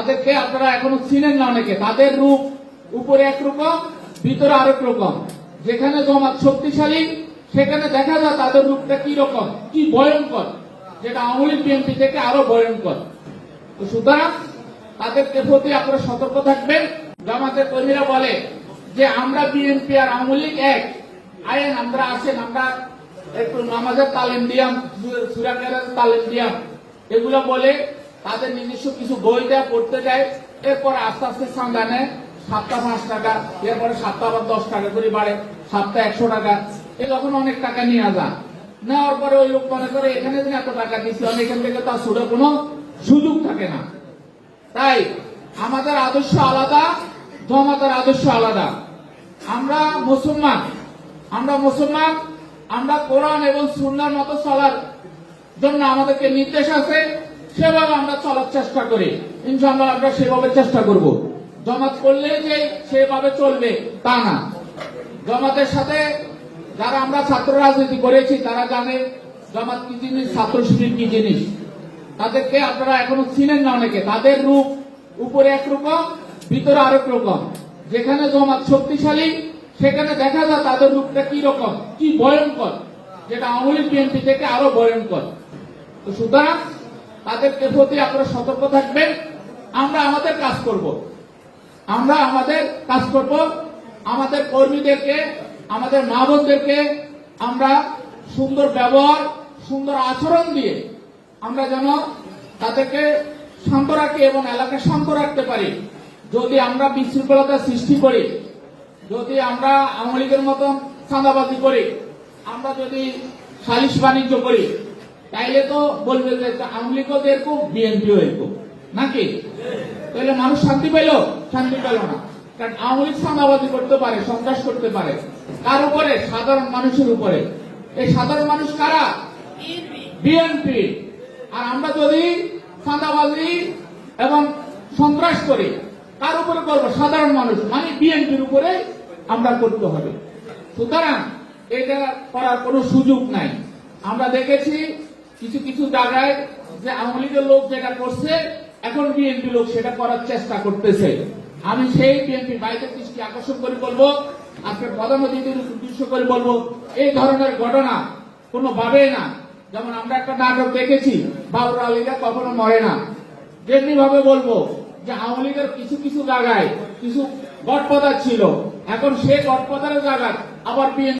তাদেরকে আপনারা এখনও চিনেন না অনেকে। তাদের রূপ, উপরে একরকম ভিতরে আরেক রকম যেখানে জমাত শক্তিশালী, সেখানে দেখা যায় তাদের রূপটা কি রকম, কি ভয়ঙ্কর, যেটা আওয়ামী বিএনপি থেকে আরও ভয়ঙ্কর। তো সুতরাং তাদেরকে প্রতি আপনারা সতর্ক থাকবেন। জামাতের কর্মীরা বলে যে, আমরা বিএনপি আর আওয়ামী লীগ এক। আয়েন, আমরা আসেন, আমরা একটু নামাজের তালিম দিয়াম সুরাকের তালিম দিয়াম। এগুলো বলে তাদের নিজস্ব কিছু বই দেয় পড়তে যায়, এরপর আস্তে আস্তে চাঁদা নেয়, সাতটা পাঁচ টাকা, এরপরে সাতটা আবার দশ টাকা করে বাড়ে, সাতটা একশো টাকা। এ যখন অনেক টাকা নিয়ে যান নেওয়ার পরে ওই লোক মনে করে, এখানে যদি এত টাকা দিচ্ছি আমি এখান থেকে তার সুরে কোনো সুযোগ থাকে না। তাই আমাদের আদর্শ আলাদা জমাতের আদর্শ আলাদা। আমরা মুসলমান আমরা মুসলমান, আমরা কোরআন এবং সুন্নার মতো চলার জন্য আমাদেরকে নির্দেশ আছে। সেভাবে আমরা চলার চেষ্টা করি। ইনশাআল্লাহ আমরা সেভাবে চেষ্টা করব। জমাত করলে যে সেভাবে চলবে, তা না। জমাতের সাথে যারা আমরা ছাত্র রাজনীতি করেছি, তারা জানে জমাত কি জিনিস, ছাত্র শিবির কি জিনিস। তাদেরকে আপনারা এখনও চিনেন না অনেকে। তাদের রূপ উপরে একরকম, ভিতরে আরেক রকম। যেখানে জমাত শক্তিশালী, সেখানে দেখা যায় তাদের রূপটা কি রকম, কি ভয়ঙ্কর, যেটা আওয়ামী লীগ বিএনপি থেকে আরও ভয়ঙ্কর। তো সুতরাং তাদেরকে প্রতি আপনারা সতর্ক থাকবেন। আমরা আমাদের কাজ করব। আমরা আমাদের কাজ করব। আমাদের কর্মীদেরকে, আমাদের মা বোনদেরকে আমরা সুন্দর ব্যবহার, সুন্দর আচরণ দিয়ে আমরা যেন তাদেরকে শান্ত রাখি এবং এলাকা শান্ত রাখতে পারি। যদি আমরা বিশৃঙ্খলতা সৃষ্টি করি, যদি আমরা আওয়ামী লীগের মতন চাঁদাবাজি করি, আমরা যদি সালিশ বাণিজ্য করি তাইলে তো বলবে যে তো এরকম, বিএনপিও এরকম। নাকি? তাহলে মানুষ শান্তি পেল শান্তি পেল না। কারণ আওয়ামী লীগ চাঁদাবাজি করতে পারে, সন্ত্রাস করতে পারে। কার উপরে? সাধারণ মানুষের উপরে। এই সাধারণ মানুষ কারা? বিএনপি। আর আমরা যদি চাঁদাবাজি এবং সন্ত্রাস করি, কার উপরে করব? সাধারণ মানুষ। মানে বিএনপির উপরে আমরা করতে হবে। সুতরাং এটা করার কোনো সুযোগ নাই। আমরা দেখেছি কিছু কিছু জায়গায় যে আওয়ামী লীগের লোক যেটা করছে, এখন বিএনপি লোক সেটা করার চেষ্টা করতেছে। আমি সেই বিএনপি বাইরের দৃষ্টি আকর্ষণ করে বলব, আজকে প্রধান অতিথির উদ্দেশ্য করে বলব, এই ধরনের ঘটনা কোনো ভাবে না। যেমন আমরা একটা নাটক দেখেছি বাবুর আলীরা কখনো মরে না। যেমনি ভাবে বলব যে আওয়ামী লীগের কিছু কিছু জায়গায় কিছু গডপদার ছিল। এখন সে গডপদারের জায়গায় আবার বিএনপি